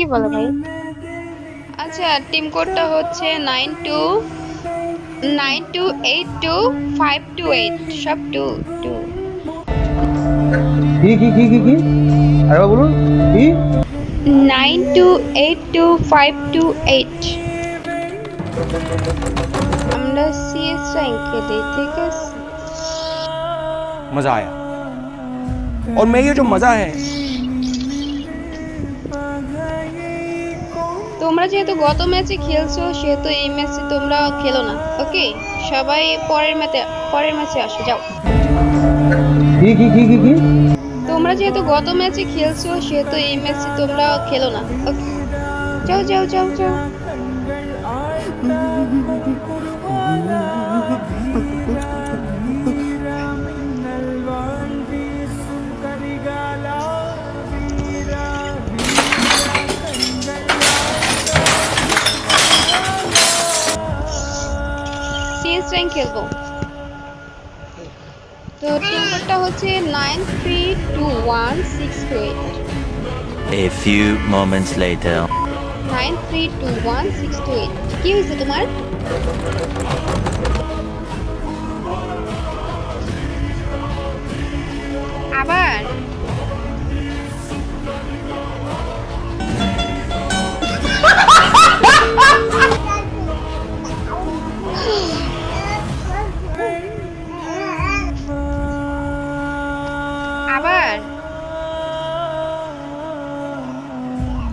কি বলো ভাই আচ্ছা টিম কোডটা হচ্ছে nine two nine two eight two five two eight সব টু টু কি কি কি কি কি আরেকবার বলুন কি nine two eight two five two eight আমরা সিএস র্যাঙ্ক খেলি ঠিক আছে मजा आया और मैं ये जो मजा है তোমরা যেহেতু গত ম্যাচে খেলছো সেহেতু এই ম্যাচে তোমরা খেলো না ওকে? সবাই পরের ম্যাচে পরের ম্যাচে আসো যাও। কি কি কি কি কি? তোমরা যেহেতু গত ম্যাচে খেলছো সেহেতু এই ম্যাচে তোমরা খেলো না ওকে? যাও যাও যাও যাও। সিএস খেলব তো টিম কোডটা হচ্ছে nine three two one six two eight A few moments later. Nine three two one six two eight কি হয়েছে তোমার?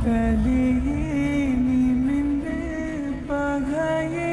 ಕಲಿಯೇ ನಿನ್ನೆ ಪಗಯೇ